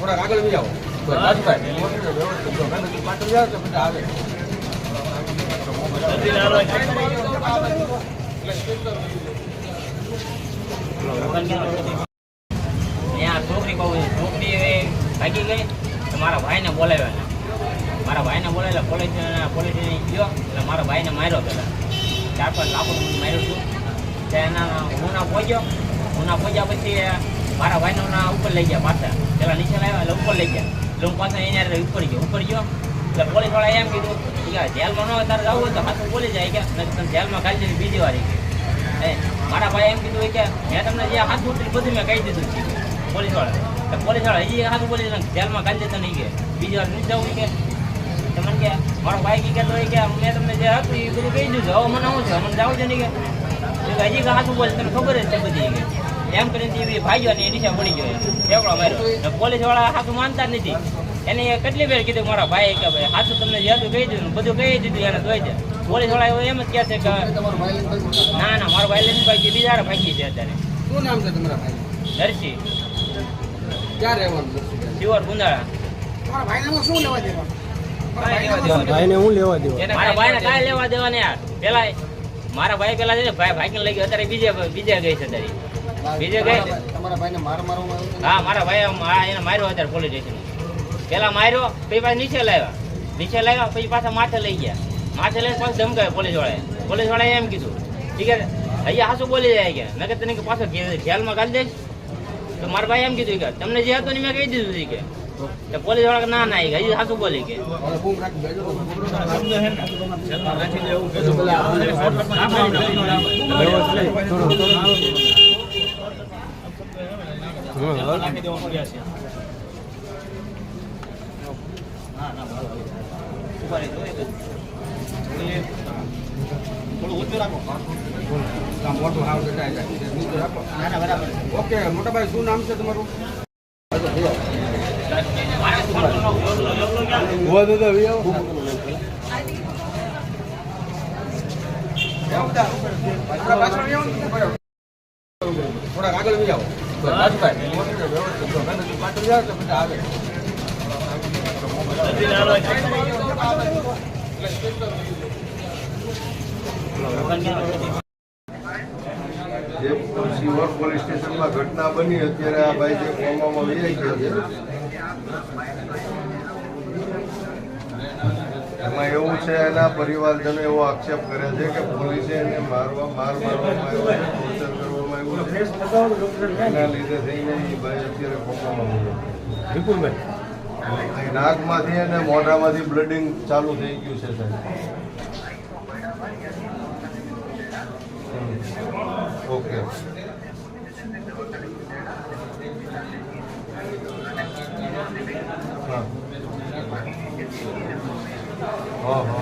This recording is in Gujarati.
થોડાક આગળ બી આવો છોકરી કહું છોકરી ભાગી ગઈ તો મારા ભાઈને બોલાવ્યા મારા ભાઈને બોલાવેલા પોલીસ પોલીસ ગયો. એટલે મારા ભાઈને માર્યો પેલા. ચાર પાંચ લાખો માર્યો છું. ત્યાં એના હું ના પહોંચ્યો. હું ના પહોંચ્યા પછી મારા ભાઈને ના ઉપર લઈ ગયા પાછા પેલા નીચે લાવ્યા, એટલે ઉપર લઈ ગયા. એટલે હું પાછા અહીંયા ઉપર ગયો ઉપર ગયો. એટલે પોલીસવાળા એમ કીધું જેલમાં ન તારે જવું હોય તો પાછું પોલીસ જાય કે. નહીં તો તને જેલમાં કાઢી દીધી બીજી વાર કે એ મારા ભાઈ એમ કીધું કે, મેં તમને જે હાથ ઉતરી બધું મેં કહી દીધું છે. પોલીસવાળા વાળા, તો પોલીસવાળા હજી હાથ બોલી જેલમાં કાઢી દેતા નહીં કે. બીજી વાર નહીં જવું કે. તો મને કે, મારો ભાઈ કહેતો હોય કે, મેં તમને જે હતું એ બધું કહી દીધું હવે મને શું છે? મને જાવ છે નહીં કે. હજી હાથું બોલે તમને ખબર જ છે બધી કે. એમ કરીને એ ભાગ્યો અને એ નીચે પડી ગયો ઠેકડો માર્યો. પોલીસવાળા હાથું માનતા જ નથી. એને એ કેટલી વાર કીધું મારા ભાઈ કે ભાઈ હાથું તમને જે કહી દીધું બધું કહી દીધું એને જોઈ છે પોલીસવાળા એવું એમ જ કહે છે કે ભાઈ ના ના મારો ભાઈ લઈને ભાઈ બીજા ભાગી છે અત્યારે. શું નામ છે તમારા ભાઈ? દર્શી ક્યાં રહેવાનું શિવર ગુંદાળા. મારા ભાઈને શું લેવા દેવા? કાંઈ લેવા દેવા. ભાઈને હું લેવા દેવા. મારા ભાઈને કાંઈ લેવા દેવા નહીં યાર. પેલા મારા ભાઈ પેલા છે ને ભાઈ ભાગીને લઈ ગયો અત્યારે બીજે બીજે ગઈ છે અત્યારે. બીજે કઈ? તમારા ભાઈને માર મારવામાં આવ્યો હા મારા ભાઈ એને માર્યો અત્યારે પોલીસ સ્ટેશન પેલા માર્યો પછી પાછા નીચે લાવ્યા. નીચે લાવ્યા પછી પાછા માથે લઈ ગયા. માથે લઈને પાછું ધમકાવ્યો પોલીસ વાળાએ. પોલીસ વાળાએ એમ કીધું ઠીક છે અહીંયા હાસુ બોલી જાય કે? મેં કે તને કે પાછો જેલમાં કાઢી દઈશ? તો મારા ભાઈ એમ કીધું કે તમને જે હતું ને મેં કહી દીધું કે. પોલીસવાળા ના ના એ કે હજી હાસુ બોલી કે. મોટું હાવ તો જાય જાય. નીચે ઓકે મોટાભાઈ શું નામ છે તમારું. થોડાક આગળ જાઓ આવે પોલીસ સ્ટેશનમાં ઘટના બની અત્યારે આ ભાઈ જે કોમામાં વિયાઈ ગયા છે એમાં એવું છે, એના પરિવારજનો એવો આક્ષેપ કરે છે કે પોલીસે એને મારવા, માર મારવામાં આવ્યો આવ્યું છે એના લીધે થઈને એ ભાઈ અત્યારે કોમામાં વિયાઈ વિપુલભાઈ નાકમાંથી અને મોઢામાંથી બ્લડિંગ ચાલુ થઈ ગયું છે સાહેબ. ઓકે. હા. હા હા.